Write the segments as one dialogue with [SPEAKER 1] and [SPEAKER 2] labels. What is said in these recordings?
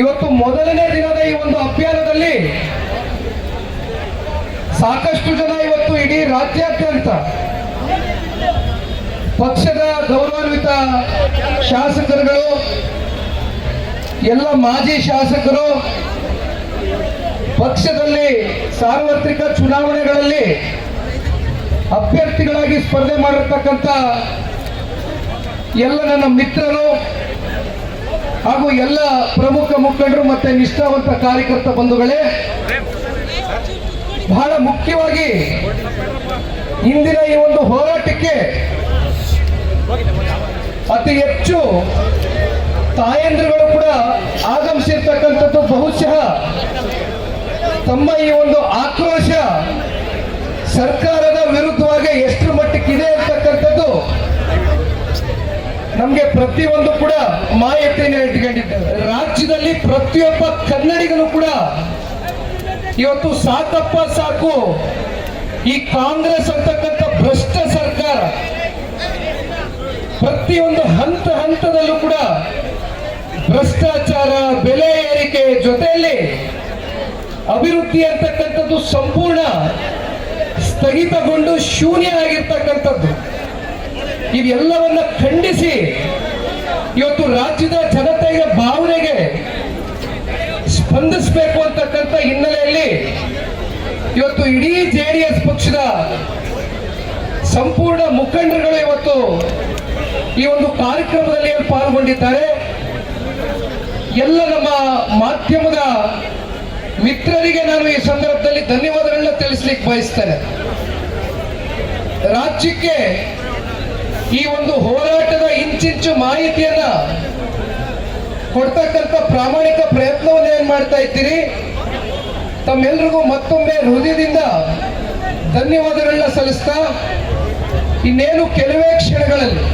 [SPEAKER 1] ಇವತ್ತು ಮೊದಲನೇ ದಿನದ ಈ ಒಂದು ಅಭಿಯಾನದಲ್ಲಿ ಸಾಕಷ್ಟು ಜನ ಇವತ್ತು ಇಡೀ ರಾಜ್ಯಾದ್ಯಂತ ಪಕ್ಷದ ಗೌರವಾನ್ವಿತ ಶಾಸಕರುಗಳು, ಎಲ್ಲ ಮಾಜಿ ಶಾಸಕರು, ಪಕ್ಷದಲ್ಲಿ ಸಾರ್ವತ್ರಿಕ ಚುನಾವಣೆಗಳಲ್ಲಿ ಅಭ್ಯರ್ಥಿಗಳಾಗಿ ಸ್ಪರ್ಧೆ ಮಾಡಿರ್ತಕ್ಕಂಥ ಎಲ್ಲ ನನ್ನ ಮಿತ್ರರು ಹಾಗೂ ಎಲ್ಲ ಪ್ರಮುಖ ಮುಖಂಡರು ಮತ್ತೆ ನಿಷ್ಠಾವಂತ ಕಾರ್ಯಕರ್ತ ಬಂಧುಗಳೇ, ಬಹಳ ಮುಖ್ಯವಾಗಿ ಇಂದಿನ ಈ ಒಂದು ಹೋರಾಟಕ್ಕೆ ಅತಿ ಹೆಚ್ಚು ತಾಯಂದ್ರಗಳು ಕೂಡ ಆಗಮಿಸಿರ್ತಕ್ಕಂಥದ್ದು ಬಹುಶಃ ತಮ್ಮ ಈ ಒಂದು ಆಕ್ರೋಶ ಸರ್ಕಾರದ ವಿರುದ್ಧವಾಗಿ ಎಷ್ಟು ಮಟ್ಟಕ್ಕಿದೆ ಅಂತಕ್ಕಂಥದ್ದು ನಮಗೆ ಪ್ರತಿಯೊಂದು ಕೂಡ ಮಾಹಿತಿಯನ್ನು ಇಟ್ಕೊಂಡಿದ್ದೇವೆ ರಾಜ್ಯದಲ್ಲಿ ಪ್ರತಿಯೊಬ್ಬ ಕನ್ನಡಿಗನು ಕೂಡ ಇವತ್ತು ಸಾಕಪ್ಪ ಸಾಕು. ಈ ಕಾಂಗ್ರೆಸ್ ಅಂತಕ್ಕಂಥ ಭ್ರಷ್ಟ ಸರ್ಕಾರ ಪ್ರತಿಯೊಂದು ಹಂತ ಹಂತದಲ್ಲೂ ಕೂಡ ಭ್ರಷ್ಟಾಚಾರ, ಬೆಲೆ ಏರಿಕೆ ಜೊತೆಯಲ್ಲಿ ಅಭಿವೃದ್ಧಿ ಅಂತಕ್ಕಂಥದ್ದು ಸಂಪೂರ್ಣ ಸ್ಥಗಿತಗೊಂಡು ಶೂನ್ಯ ಆಗಿರ್ತಕ್ಕಂಥದ್ದು. ಇವೆಲ್ಲವನ್ನ ಖಂಡಿಸಿ ಇವತ್ತು ರಾಜ್ಯದ ಜನತೆಯ ಭಾವನೆಗೆ ಸ್ಪಂದಿಸಬೇಕು ಅಂತಕ್ಕಂಥ ಹಿನ್ನೆಲೆಯಲ್ಲಿ ಇವತ್ತು ಇಡೀ ಜೆ ಡಿ ಎಸ್ ಪಕ್ಷದ ಸಂಪೂರ್ಣ ಮುಖಂಡರುಗಳು ಇವತ್ತು ಈ ಒಂದು ಕಾರ್ಯಕ್ರಮದಲ್ಲಿ ಪಾಲ್ಗೊಂಡಿದ್ದಾರೆ. ಎಲ್ಲ ನಮ್ಮ ಮಾಧ್ಯಮದ ಮಿತ್ರರಿಗೆ ನಾನು ಈ ಸಂದರ್ಭದಲ್ಲಿ ಧನ್ಯವಾದಗಳನ್ನ ತಿಳಿಸ್ಲಿಕ್ಕೆ ಬಯಸ್ತೇನೆ. ರಾಜ್ಯಕ್ಕೆ ಈ ಒಂದು ಹೋರಾಟದ ಇಂಚಿಂಚು ಮಾಹಿತಿಯನ್ನ ಕೊಡ್ತಕ್ಕಂಥ ಪ್ರಾಮಾಣಿಕ ಪ್ರಯತ್ನವನ್ನು ಏನ್ ಮಾಡ್ತಾ ಇದ್ದೀರಿ? ತಮ್ಮೆಲ್ರಿಗೂ ಮತ್ತೊಮ್ಮೆ ಹೃದಯದಿಂದ ಧನ್ಯವಾದಗಳನ್ನ ಸಲ್ಲಿಸ್ತಾ, ಇನ್ನೇನು ಕೆಲವೇ ಕ್ಷಣಗಳಲ್ಲಿ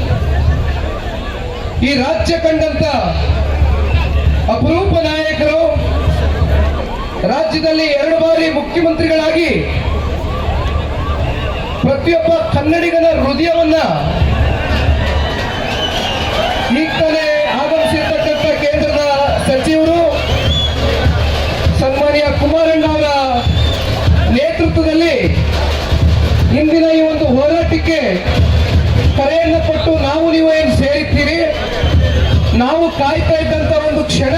[SPEAKER 1] ಈ ರಾಜ್ಯ ಕಂಡಂತ ಅಪರೂಪ ನಾಯಕರು, ರಾಜ್ಯದಲ್ಲಿ ಎರಡು ಬಾರಿ ಮುಖ್ಯಮಂತ್ರಿಗಳಾಗಿ ಪ್ರತಿಯೊಬ್ಬ ಕನ್ನಡಿಗನ ಹೃದಯವನ್ನ ಕರೆಯನ್ನು ಕೊಟ್ಟು ನಾವು ನೀವು ಏನು ಸೇರಿದ್ದೀರಿ? ನಾವು ಕಾಯ್ತಾ ಇದ್ದಂತ ಒಂದು ಕ್ಷಣ.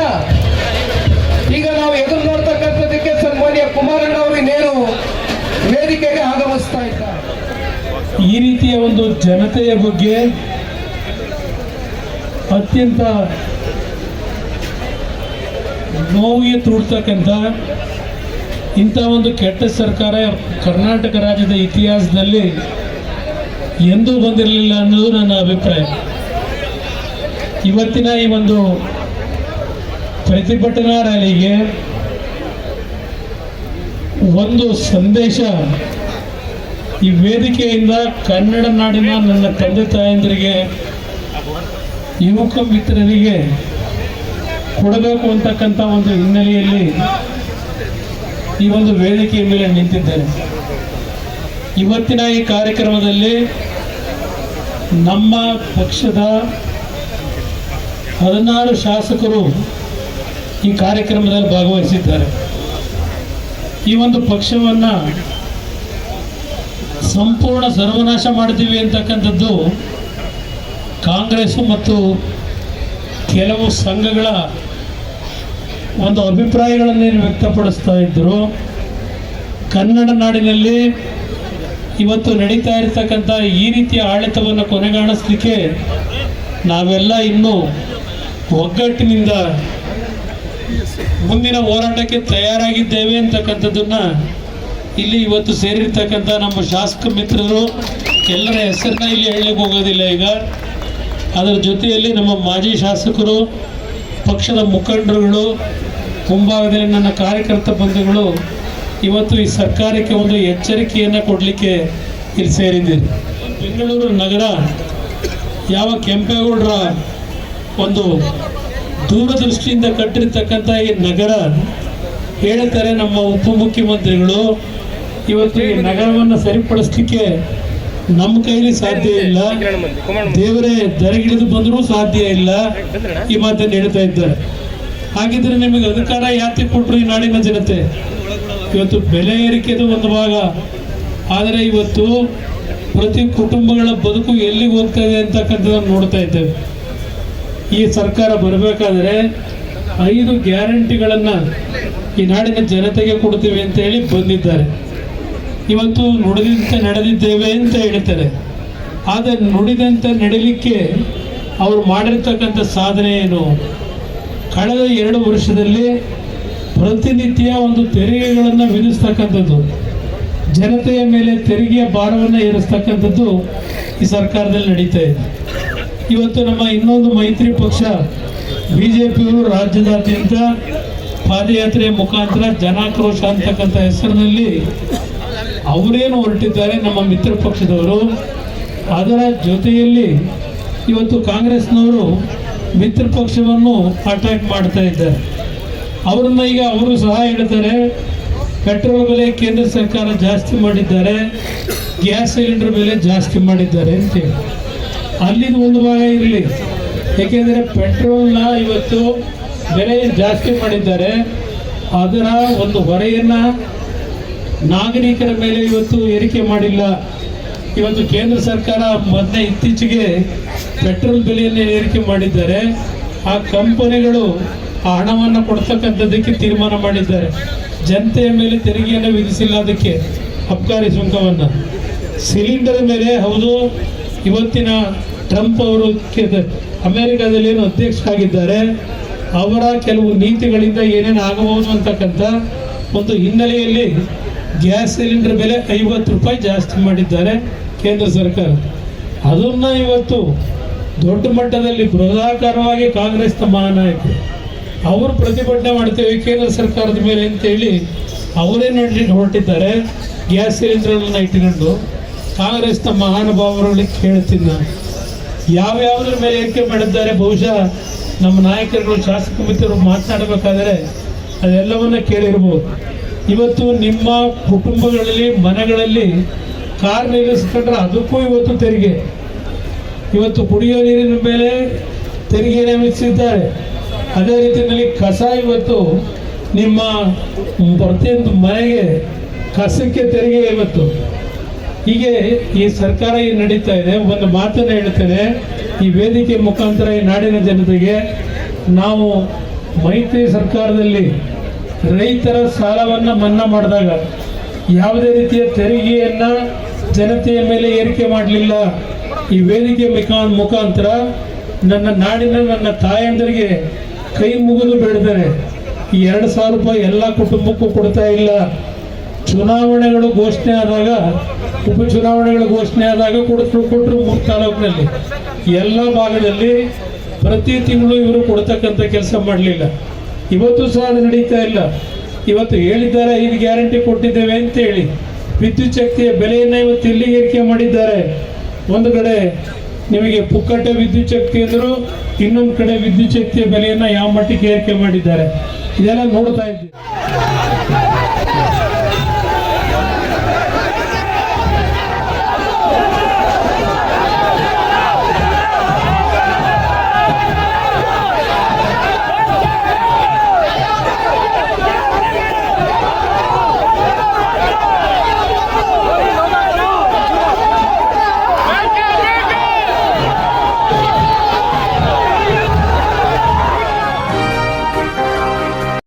[SPEAKER 1] ಈಗ ನಾವು ಎದುರು ನೋಡ್ತಕ್ಕಂಥದ್ದಕ್ಕೆ ಸನ್ಮಾನ್ಯ ಕುಮಾರಣ್ಣ ಅವರು ಇನ್ನೇನು ವೇದಿಕೆಗೆ ಆಗಮಿಸ್ತಾ ಇದ್ದಾರೆ.
[SPEAKER 2] ಈ ರೀತಿಯ ಒಂದು ಜನತೆಯ ಬಗ್ಗೆ ಅತ್ಯಂತ ನೋವಿಗೆ ತೂಡ್ತಕ್ಕಂಥ ಇಂಥ ಒಂದು ಕೆಟ್ಟ ಸರ್ಕಾರ ಕರ್ನಾಟಕ ರಾಜ್ಯದ ಇತಿಹಾಸದಲ್ಲಿ ಎಂದೂ ಬಂದಿರಲಿಲ್ಲ ಅನ್ನೋದು ನನ್ನ ಅಭಿಪ್ರಾಯ. ಇವತ್ತಿನ ಈ ಒಂದು ಪ್ರತಿಭಟನಾ ರ್ಯಾಲಿಗೆ ಒಂದು ಸಂದೇಶ ಈ ವೇದಿಕೆಯಿಂದ ಕನ್ನಡ ನಾಡಿನ ನನ್ನ ತಂದೆ ತಾಯಂದರಿಗೆ, ಯುವಕ ಮಿತ್ರರಿಗೆ ಕೊಡಬೇಕು ಅಂತಕ್ಕಂಥ ಒಂದು ಹಿನ್ನೆಲೆಯಲ್ಲಿ ಈ ಒಂದು ವೇದಿಕೆಯ ಮೇಲೆ ನಿಂತಿದ್ದೇನೆ. ಇವತ್ತಿನ ಈ ಕಾರ್ಯಕ್ರಮದಲ್ಲಿ ನಮ್ಮ ಪಕ್ಷದ ಹದಿನಾರು ಶಾಸಕರು ಈ ಕಾರ್ಯಕ್ರಮದಲ್ಲಿ ಭಾಗವಹಿಸಿದ್ದಾರೆ. ಈ ಒಂದು ಪಕ್ಷವನ್ನು ಸಂಪೂರ್ಣ ಸರ್ವನಾಶ ಮಾಡ್ತೀವಿ ಅಂತಕ್ಕಂಥದ್ದು ಕಾಂಗ್ರೆಸ್ಸು ಮತ್ತು ಕೆಲವು ಸಂಘಗಳ ಒಂದು ಅಭಿಪ್ರಾಯಗಳನ್ನೇನು ವ್ಯಕ್ತಪಡಿಸ್ತಾ ಇದ್ದರು ಕನ್ನಡ ನಾಡಿನಲ್ಲಿ ಇವತ್ತು ನಡೀತಾ ಇರ್ತಕ್ಕಂಥ ಈ ರೀತಿಯ ಆಡಳಿತವನ್ನು ಕೊನೆಗಾಣಿಸ್ಲಿಕ್ಕೆ ನಾವೆಲ್ಲ ಇನ್ನೂ ಒಗ್ಗಟ್ಟಿನಿಂದ ಮುಂದಿನ ಹೋರಾಟಕ್ಕೆ ತಯಾರಾಗಿದ್ದೇವೆ ಅಂತಕ್ಕಂಥದ್ದನ್ನು ಇಲ್ಲಿ ಇವತ್ತು ಸೇರಿರ್ತಕ್ಕಂಥ ನಮ್ಮ ಶಾಸಕ ಮಿತ್ರರು ಎಲ್ಲರ ಹೆಸರನ್ನ ಇಲ್ಲಿ ಹೇಳಲಿಕ್ಕೆ ಹೋಗೋದಿಲ್ಲ ಈಗ. ಅದರ ಜೊತೆಯಲ್ಲಿ ನಮ್ಮ ಮಾಜಿ ಶಾಸಕರು, ಪಕ್ಷದ ಮುಖಂಡರುಗಳು, ಮುಂಭಾಗದಲ್ಲಿ ನನ್ನ ಕಾರ್ಯಕರ್ತ ಬಂಧುಗಳು ಇವತ್ತು ಈ ಸರ್ಕಾರಕ್ಕೆ ಒಂದು ಎಚ್ಚರಿಕೆಯನ್ನು ಕೊಡಲಿಕ್ಕೆ ಇಲ್ಲಿ ಸೇರಿದ್ದೀರಿ. ಬೆಂಗಳೂರು ನಗರ ಯಾವ ಕೆಂಪೇಗೌಡರ ಒಂದು ದೂರದೃಷ್ಟಿಯಿಂದ ಕಟ್ಟಿರ್ತಕ್ಕಂಥ ಈ ನಗರ ಹೇಳ್ತಾರೆ ನಮ್ಮ ಉಪಮುಖ್ಯಮಂತ್ರಿಗಳು ಇವತ್ತು ಈ ನಗರವನ್ನು ಸರಿಪಡಿಸ್ಲಿಕ್ಕೆ ನಮ್ಮ ಕೈಲಿ ಸಾಧ್ಯ ಇಲ್ಲ. ದೇವರೇ ದರಗಿಳಿದು ಬಂದರೂ ಸಾಧ್ಯ ಇಲ್ಲ. ಈ ಮಾತನ್ನು ಹೇಳ್ತಾ ಇದ್ದಾರೆ. ಹಾಗಿದ್ರೆ ನಿಮಗೆ ಅಧಿಕಾರ ಯಾತಿ ಕೊಟ್ಟರು ಈ ನಾಡಿನ ಜನತೆ? ಇವತ್ತು ಬೆಲೆ ಏರಿಕೆದು ಒಂದು ಭಾಗ. ಆದರೆ ಇವತ್ತು ಪ್ರತಿ ಕುಟುಂಬಗಳ ಬದುಕು ಎಲ್ಲಿಗೆ ಹೋಗ್ತಾ ಇದೆ ಅಂತಕ್ಕಂಥದ್ದನ್ನು ನೋಡ್ತಾ ಇದ್ದೇವೆ. ಈ ಸರ್ಕಾರ ಬರಬೇಕಾದರೆ ಐದು ಗ್ಯಾರಂಟಿಗಳನ್ನು ಈ ನಾಡಿನ ಜನತೆಗೆ ಕೊಡ್ತೀವಿ ಅಂತ ಹೇಳಿ ಬಂದಿದ್ದಾರೆ. ಇವತ್ತು ನುಡಿದಂತೆ ನಡೆದಿದ್ದೇವೆ ಅಂತ ಹೇಳ್ತಾರೆ. ಆದರೆ ನುಡಿದಂತೆ ನಡೀಲಿಕ್ಕೆ ಅವರು ಮಾಡಿರ್ತಕ್ಕಂಥ ಸಾಧನೆ ಏನು? ಕಳೆದ ಎರಡು ವರ್ಷದಲ್ಲಿ ಪ್ರತಿನಿತ್ಯ ಒಂದು ತೆರಿಗೆಗಳನ್ನು ವಿಧಿಸ್ತಕ್ಕಂಥದ್ದು. ಜನತೆಯ ಮೇಲೆ ತೆರಿಗೆಯ ಭಾರವನ್ನು ಏರಿಸ್ತಕ್ಕಂಥದ್ದು ಈ ಸರ್ಕಾರದಲ್ಲಿ ನಡೀತಾ ಇದೆ. ಇವತ್ತು ನಮ್ಮ ಇನ್ನೊಂದು ಮೈತ್ರಿ ಪಕ್ಷ ಬಿ ಜೆ ಪಿಯವರು ರಾಜ್ಯದಾದ್ಯಂತ ಪಾದಯಾತ್ರೆಯ ಮುಖಾಂತರ ಜನಾಕ್ರೋಶ ಅಂತಕ್ಕಂಥ ಹೆಸರಿನಲ್ಲಿ ಅವರೇನು ಹೊರಟಿದ್ದಾರೆ ನಮ್ಮ ಮಿತ್ರ ಪಕ್ಷದವರು. ಅದರ ಜೊತೆಯಲ್ಲಿ ಇವತ್ತು ಕಾಂಗ್ರೆಸ್ನವರು ಮಿತ್ರ ಪಕ್ಷವನ್ನು ಅಟ್ಯಾಕ್ ಮಾಡ್ತಾ ಇದ್ದಾರೆ. ಅವ್ರನ್ನ ಈಗ ಅವರು ಸಹ ಹೇಳ್ತಾರೆ, ಪೆಟ್ರೋಲ್ ಬೆಲೆ ಕೇಂದ್ರ ಸರ್ಕಾರ ಜಾಸ್ತಿ ಮಾಡಿದ್ದಾರೆ, ಗ್ಯಾಸ್ ಸಿಲಿಂಡರ್ ಬೆಲೆ ಜಾಸ್ತಿ ಮಾಡಿದ್ದಾರೆ ಅಂತೇಳಿ ಅಲ್ಲಿನ ಒಂದು ಭಾಗ ಇರಲಿ. ಏಕೆಂದರೆ ಪೆಟ್ರೋಲ್ನ ಇವತ್ತು ಬೆಲೆ ಜಾಸ್ತಿ ಮಾಡಿದ್ದಾರೆ. ಅದರ ಒಂದು ಹೊರೆಯನ್ನು ನಾಗರಿಕರ ಮೇಲೆ ಇವತ್ತು ಏರಿಕೆ ಮಾಡಿಲ್ಲ. ಇವತ್ತು ಕೇಂದ್ರ ಸರ್ಕಾರ ಮೊದಲೇ ಇತ್ತೀಚೆಗೆ ಪೆಟ್ರೋಲ್ ಬೆಲೆಯನ್ನು ಏರಿಕೆ ಮಾಡಿದ್ದಾರೆ. ಆ ಕಂಪನಿಗಳು ಆ ಹಣವನ್ನು ಕೊಡ್ತಕ್ಕಂಥದ್ದಕ್ಕೆ ತೀರ್ಮಾನ ಮಾಡಿದ್ದಾರೆ. ಜನತೆಯ ಮೇಲೆ ತೆರಿಗೆಯನ್ನು ವಿಧಿಸಿಲ್ಲ ಅದಕ್ಕೆ ಅಬ್ಕಾರಿ ಸುಂಕವನ್ನು. ಸಿಲಿಂಡರ್ ಮೇಲೆ ಹೌದು, ಇವತ್ತಿನ ಟ್ರಂಪ್ ಅವರು ಅಮೆರಿಕದಲ್ಲಿ ಏನು ಅಧ್ಯಕ್ಷರಾಗಿದ್ದಾರೆ, ಅವರ ಕೆಲವು ನೀತಿಗಳಿಂದ ಏನೇನು ಆಗಬಹುದು ಅಂತಕ್ಕಂಥ ಒಂದು ಹಿನ್ನೆಲೆಯಲ್ಲಿ ಗ್ಯಾಸ್ ಸಿಲಿಂಡರ್ ಬೆಲೆ ಐವತ್ತು ರೂಪಾಯಿ ಜಾಸ್ತಿ ಮಾಡಿದ್ದಾರೆ ಕೇಂದ್ರ ಸರ್ಕಾರ. ಅದನ್ನು ಇವತ್ತು ದೊಡ್ಡ ಮಟ್ಟದಲ್ಲಿ ಬೃಹದಾಕಾರವಾಗಿ ಕಾಂಗ್ರೆಸ್ನ ಮಹಾನಾಯಕರು ಅವರು ಪ್ರತಿಭಟನೆ ಮಾಡ್ತೇವೆ ಕೇಂದ್ರ ಸರ್ಕಾರದ ಮೇಲೆ ಅಂತೇಳಿ ಅವರೇ ನಡಿ ಹೊರಟಿದ್ದಾರೆ. ಗ್ಯಾಸ್ ಸಿಲಿಂಡರ್ಗಳನ್ನ ಇಟ್ಟುಕೊಂಡು ಕಾಂಗ್ರೆಸ್ನ ಮಹಾನುಭಾವರಲ್ಲಿ ಕೇಳ್ತೀನಿ ನಾನು ಯಾವ್ಯಾವುದ್ರ ಮೇಲೆ ಏರಿಕೆ ಮಾಡಿದ್ದಾರೆ? ಬಹುಶಃ ನಮ್ಮ ನಾಯಕರುಗಳು ಶಾಸಕ ಮಿತ್ರರು ಮಾತನಾಡಬೇಕಾದರೆ ಅದೆಲ್ಲವನ್ನ ಕೇಳಿರ್ಬೋದು. ಇವತ್ತು ನಿಮ್ಮ ಕುಟುಂಬಗಳಲ್ಲಿ, ಮನೆಗಳಲ್ಲಿ ಕಾರ್ ನಿಲ್ಲಿಸ್ಕೊಂಡ್ರೆ ಅದಕ್ಕೂ ಇವತ್ತು ತೆರಿಗೆ. ಇವತ್ತು ಕುಡಿಯೋ ನೀರಿನ ಮೇಲೆ ತೆರಿಗೆ ವಿಧಿಸಿದ್ದಾರೆ ಅದೇ ರೀತಿಯಲ್ಲಿ ಕಸ ಇವತ್ತು ನಿಮ್ಮ ಪ್ರತಿಯೊಂದು ಮನೆಗೆ ಕಸಕ್ಕೆ ತೆರಿಗೆ ಇವತ್ತು. ಹೀಗೆ ಈ ಸರ್ಕಾರ ಏನು ನಡೀತಾ ಇದೆ. ಒಂದು ಮಾತನ್ನು ಹೇಳ್ತೇನೆ. ಈ ವೇದಿಕೆ ಮುಖಾಂತರ ಈ ನಾಡಿನ ಜನತೆಗೆ ನಾವು ಮೈತ್ರಿ ಸರ್ಕಾರದಲ್ಲಿ ರೈತರ ಸಾಲವನ್ನು ಮನ್ನಾ ಮಾಡಿದಾಗ ಯಾವುದೇ ರೀತಿಯ ತೆರಿಗೆಯನ್ನು ಜನತೆಯ ಮೇಲೆ ಏರಿಕೆ ಮಾಡಲಿಲ್ಲ. ಈ ವೇದಿಕೆ ಮುಖಾ ಮುಖಾಂತರ ನನ್ನ ನಾಡಿನ ನನ್ನ ತಾಯಂದರಿಗೆ ಕೈ ಮುಗಿದು ಬೇಡ್ತಾರೆ ಈ ಎರಡು ಸಾವಿರ ರೂಪಾಯಿ ಎಲ್ಲ ಕುಟುಂಬಕ್ಕೂ ಕೊಡ್ತಾ ಇಲ್ಲ. ಚುನಾವಣೆಗಳು ಘೋಷಣೆ ಆದಾಗ, ಉಪಚುನಾವಣೆಗಳು ಘೋಷಣೆ ಆದಾಗ ಕೊಡ್ತು ಕೊಟ್ಟರು ಮೂರು ತಾಲೂಕಿನಲ್ಲಿ. ಎಲ್ಲ ಭಾಗದಲ್ಲಿ ಪ್ರತಿ ತಿಂಗಳು ಇವರು ಕೊಡ್ತಕ್ಕಂಥ ಕೆಲಸ ಮಾಡಲಿಲ್ಲ. ಇವತ್ತು ಸಹ ಅದು ನಡೀತಾ ಇಲ್ಲ. ಇವತ್ತು ಹೇಳಿದ್ದಾರೆ ಐದು ಗ್ಯಾರಂಟಿ ಕೊಟ್ಟಿದ್ದೇವೆ ಅಂತ ಹೇಳಿ ವಿದ್ಯುತ್ ಶಕ್ತಿಯ ಬೆಲೆಯನ್ನು ಇವತ್ತು ಇಲ್ಲಿ ಏರಿಕೆ ಮಾಡಿದ್ದಾರೆ? ಒಂದು ಕಡೆ ನಿಮಗೆ ಪುಕ್ಕಟ್ಟೆ ವಿದ್ಯುತ್ ಶಕ್ತಿ ಅಂದರು ಇನ್ನೊಂದು ಕಡೆ ವಿದ್ಯುತ್ ಶಕ್ತಿಯ ಬೆಲೆಯನ್ನು ಯಾವ ಮಟ್ಟಿಗೆ ಏರಿಕೆ ಮಾಡಿದ್ದಾರೆ? ಇದೆಲ್ಲ ನೋಡ್ತಾ ಇದ್ದೀವಿ.